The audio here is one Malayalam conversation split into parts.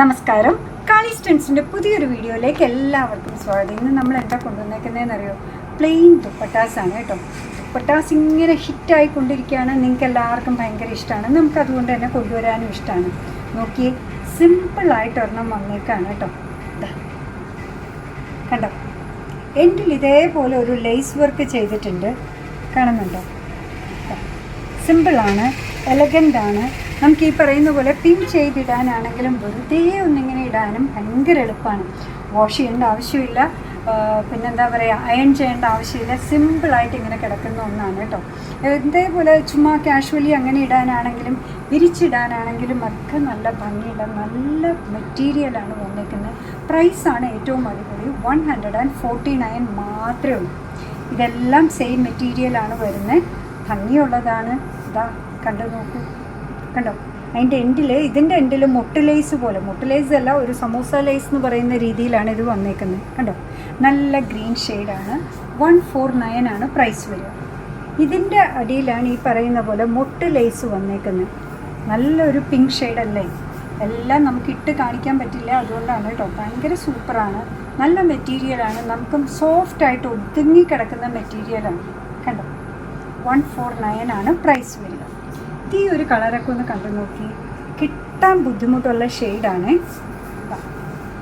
നമസ്കാരം. കാളി സ്റ്റൻസിന്റെ പുതിയൊരു വീഡിയോയിലേക്ക് എല്ലാവർക്കും സ്വാഗതം. ഇന്ന് നമ്മൾ എന്താ കൊണ്ടുവന്നേക്കുന്നതെന്ന് അറിയോ? പ്ലെയിൻ ദുപ്പട്ടാസാണ് കേട്ടോ. ദുപ്പട്ടാസ് ഇങ്ങനെ ഹിറ്റായി കൊണ്ടിരിക്കുകയാണ് നിങ്ങൾക്ക് എല്ലാവർക്കും ഭയങ്കര ഇഷ്ടമാണ്. നമുക്ക് അതുകൊണ്ട് തന്നെ കൊണ്ടുവരാനും ഇഷ്ടമാണ്. നോക്കി സിമ്പിളായിട്ട് ഒരെണ്ണം വന്നേക്കാണ് കേട്ടോ. കണ്ടോ? എന്റെ ഇതേപോലെ ഒരു ലേസ് വർക്ക് ചെയ്തിട്ടുണ്ട്. കാണുന്നുണ്ടോ? സിമ്പിളാണ് എലഗന്റ് ആണ്. നമുക്ക് ഈ പറയുന്ന പോലെ പിൻ ചെയ്തിടാനാണെങ്കിലും വെറുതെ ഒന്നിങ്ങനെ ഇടാനും ഭയങ്കര എളുപ്പമാണ്. വാഷ് ചെയ്യേണ്ട ആവശ്യമില്ല. പിന്നെന്താ പറയുക അയൺ ചെയ്യേണ്ട ആവശ്യമില്ല. സിമ്പിളായിട്ട് ഇങ്ങനെ കിടക്കുന്ന ഒന്നാണ് കേട്ടോ. ഇതേപോലെ ചുമ്മാ കാഷ്വലി അങ്ങനെ ഇടാനാണെങ്കിലും വിരിച്ചിടാനാണെങ്കിലും ഒക്കെ നല്ല ഭംഗിയുള്ള നല്ല മെറ്റീരിയലാണ് വന്നിരിക്കുന്നത് പ്രൈസാണ് ഏറ്റവും അടിപൊളി. One hundred and forty nine മാത്രമേ ഉള്ളൂ. ഇതെല്ലാം സെയിം മെറ്റീരിയലാണ് വരുന്നത്. ഭംഗിയുള്ളതാണ്. ഇതാ കണ്ടു നോക്കൂ. കണ്ടോ? അതിന്റെ എൻഡിൽ ഇതിന്റെ എൻഡിൽ മുട്ട് ലേസ് പോലെ മുട്ട് ലേസ് അല്ല ഒരു സമൂസ ലേസ് എന്ന് പറയുന്ന രീതിയിലാണ് ഇത് വന്നേക്കുന്നത് കണ്ടോ? നല്ല ഗ്രീൻ ഷെയ്ഡാണ്. വൺ ഫോർ നയൻ ആണ് പ്രൈസ് വരിക. ഇതിന്റെ അടിയിലാണ് ഈ പറയുന്ന പോലെ മുട്ട് ലേസ് വന്നേക്കുന്നത് നല്ലൊരു പിങ്ക് ഷെയ്ഡല്ലേ എല്ലാം നമുക്ക് ഇട്ട് കാണിക്കാൻ പറ്റില്ല. അതുകൊണ്ടാണ് കേട്ടോ. ഭയങ്കര സൂപ്പറാണ് നല്ല മെറ്റീരിയലാണ് നമുക്ക് സോഫ്റ്റായിട്ട് ഒതുങ്ങി കിടക്കുന്ന മെറ്റീരിയലാണ് കണ്ടോ? വൺ ഫോർ നയൻ ആണ് പ്രൈസ് വരിക. ഈ ഒരു കളറൊക്കെ ഒന്ന് കണ്ടു നോക്കി. കിട്ടാൻ ബുദ്ധിമുട്ടുള്ള ഷെയ്ഡാണ്.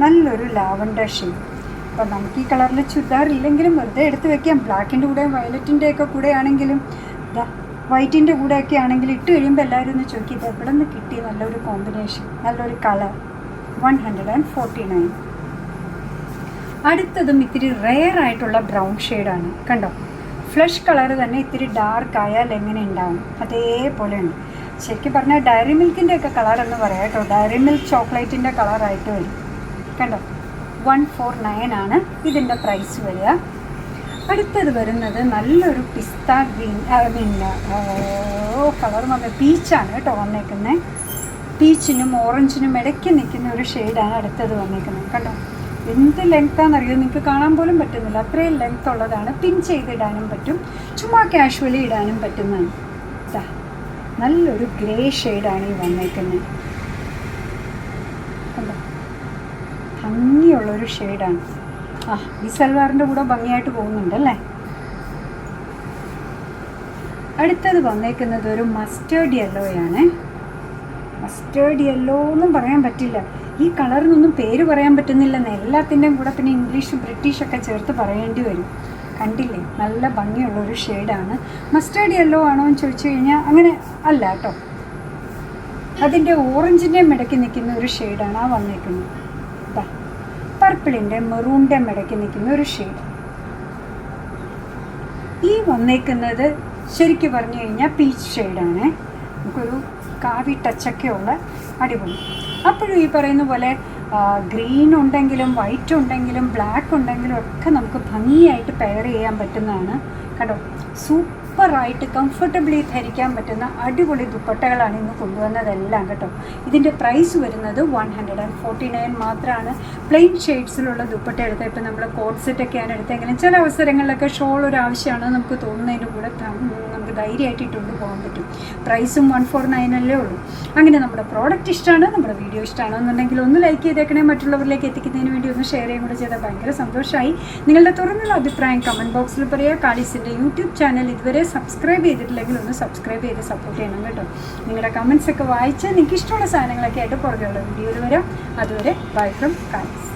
നല്ലൊരു ലാവണ്ടർ ഷെയ്ഡ്. അപ്പോൾ നമുക്ക് ഈ കളറിൽ ചുരിദാർ ഇല്ലെങ്കിലും വെറുതെ എടുത്ത് വെക്കാം. ബ്ലാക്കിന്റെ കൂടെ വയലറ്റിന്റെ ഒക്കെ കൂടെ ആണെങ്കിലും വൈറ്റിന്റെ കൂടെ ഒക്കെ ആണെങ്കിൽ ഇട്ട് കഴിയുമ്പോൾ എല്ലാവരും ഒന്ന് ചോദിക്കും ഇത് എവിടെ നിന്ന് കിട്ടി നല്ലൊരു കോമ്പിനേഷൻ നല്ലൊരു colour? One hundred and forty nine. അടുത്തതും ഇത്തിരി റെയർ ആയിട്ടുള്ള ബ്രൗൺ ഷെയ്ഡാണ്. കണ്ടോ? ഫ്ലഷ് കളർ തന്നെ ഇത്തിരി ഡാർക്ക് ആയാൽ എങ്ങനെ ഉണ്ടാവും? അതേപോലെയാണ് ശരിക്കും പറഞ്ഞാൽ ഡയറി മിൽക്കിന്റെ ഒക്കെ കളർ എന്ന് പറയാം കേട്ടോ. ഡയറി മിൽക്ക് ചോക്ലേറ്റിന്റെ കളറായിട്ട് വരും. കണ്ടോ? വൺ ഫോർ നയൻ ആണ് ഇതിന്റെ പ്രൈസ് വരിക. അടുത്തത് വരുന്നത് നല്ലൊരു pista green I mean oh colour വന്ന പീച്ചാണ് കേട്ടോ വന്നേക്കുന്നത് പീച്ചിനും ഓറഞ്ചിനും ഇടയ്ക്ക് നിൽക്കുന്ന ഒരു ഷെയ്ഡാണ് അടുത്തത് വന്നേക്കുന്നത്. കണ്ടോ? എന്ത് ലെങ്ത്താണെന്നറിയോ നിങ്ങൾക്ക് കാണാൻ പോലും പറ്റുന്നില്ല. അത്രയും ലെങ്ത് ഉള്ളതാണ്. പിൻ ചെയ്തിടാനും പറ്റും. ചുമ്മാ കാഷ്വലി ഇടാനും പറ്റുന്നതാണ്. നല്ലൊരു ഗ്രേ ഷെയ്ഡാണ് ഈ വന്നേക്കുന്നത് കണ്ടോ? ഭംഗിയുള്ളൊരു ഷെയ്ഡാണ് ആ ഈ സൽവാറിന്റെ കൂടെ ഭംഗിയായിട്ട് പോകുന്നുണ്ടല്ലേ അടുത്തത് വന്നേക്കുന്നത് ഒരു മസ്റ്റേർഡ് യെല്ലോയാണ് മസ്റ്റേർഡ് യെല്ലോ എന്നും പറയാൻ പറ്റില്ല. ഈ കളറിനൊന്നും പേര് പറയാൻ പറ്റുന്നില്ലെന്ന് എല്ലാത്തിന്റെയും കൂടെ പിന്നെ ഇംഗ്ലീഷും ബ്രിട്ടീഷൊക്കെ ചേർത്ത് പറയേണ്ടി വരും. കണ്ടില്ലേ? നല്ല ഭംഗിയുള്ള ഒരു ഷെയ്ഡാണ്. മസ്റ്റേർഡ് യെല്ലോ ആണോ എന്ന് ചോദിച്ചു കഴിഞ്ഞാൽ അങ്ങനെ അല്ല കേട്ടോ. അതിന്റെ ഓറഞ്ചിന്റെ മിടക്കി നിൽക്കുന്ന ഒരു ഷെയ്ഡാണ് ആ വന്നിരിക്കുന്നത് പർപ്പിളിന്റെ മെറൂണിന്റെ മിടക്കി നിൽക്കുന്ന ഒരു ഷെയ്ഡ്. ഈ വന്നേക്കുന്നത് ശരിക്കും പറഞ്ഞു കഴിഞ്ഞാൽ പീച്ച് ഷെയ്ഡാണ്. നമുക്കൊരു കാവി ടച്ചൊക്കെ ഉള്ള അടിപൊളി. അപ്പോഴും ഈ പറയുന്ന പോലെ ഗ്രീൻ ഉണ്ടെങ്കിലും വൈറ്റ് ഉണ്ടെങ്കിലും ബ്ലാക്ക് ഉണ്ടെങ്കിലും ഒക്കെ നമുക്ക് ഭംഗിയായിട്ട് പെയർ ചെയ്യാൻ പറ്റുന്നതാണ്. കേട്ടോ സൂപ്പറായിട്ട് കംഫർട്ടബിളി ധരിക്കാൻ പറ്റുന്ന അടിപൊളി ദുപ്പട്ടകളാണ് ഇന്ന് കൊണ്ടുവന്നതെല്ലാം കേട്ടോ. ഇതിന്റെ പ്രൈസ് വരുന്നത് one hundred and forty nine മാത്രമാണ് പ്ലെയിൻ ഷെയ്ഡ്സിലുള്ള ദുപ്പട്ട എടുത്ത ഇപ്പം നമ്മൾ കോട്ട് സെറ്റൊക്കെയാണ് എടുത്തെങ്കിലും ചില അവസരങ്ങളിലൊക്കെ ഷോൾ ഒരു ആവശ്യമാണ് നമുക്ക് തോന്നുന്നതിന് കൂടെ നമുക്ക് ധൈര്യമായിട്ട് ഇട്ടുകൊണ്ട് പോകാൻ പറ്റും. പ്രൈസും വൺ ഫോർ നയൻ അല്ലേ ഉള്ളൂ. അങ്ങനെ നമ്മുടെ പ്രോഡക്റ്റ് ഇഷ്ടമാണ് നമ്മുടെ വീഡിയോ ഇഷ്ടമാണോ എന്നുണ്ടെങ്കിൽ ഒന്ന് ലൈക്ക് ചെയ്തേക്കണേ. മറ്റുള്ളവരിലേക്ക് എത്തിക്കുന്നതിന് വേണ്ടി ഒന്ന് ഷെയർ ചെയ്യും. കൂടെ ചെയ്താൽ ഭയങ്കര സന്തോഷമായി നിങ്ങളുടെ തുറന്നുള്ള അഭിപ്രായം കമന്റ് ബോക്സിൽ പറയുക. കാളിസിന്റെ യൂട്യൂബ് ചാനൽ ഇതുവരെ സബ്സ്ക്രൈബ് ചെയ്തിട്ടില്ലെങ്കിൽ ഒന്ന് സബ്സ്ക്രൈബ് ചെയ്ത് സപ്പോർട്ട് ചെയ്യണം കേട്ടോ. നിങ്ങളുടെ കമൻസ് ഒക്കെ വായിച്ച് നിങ്ങൾക്ക് ഇഷ്ടമുള്ള സാധനങ്ങളൊക്കെ ആയിട്ട് പുറകെയുള്ള വീഡിയോയിൽ വരാം. അതുവരെ ബൈ ഫ്രം കാളീസ്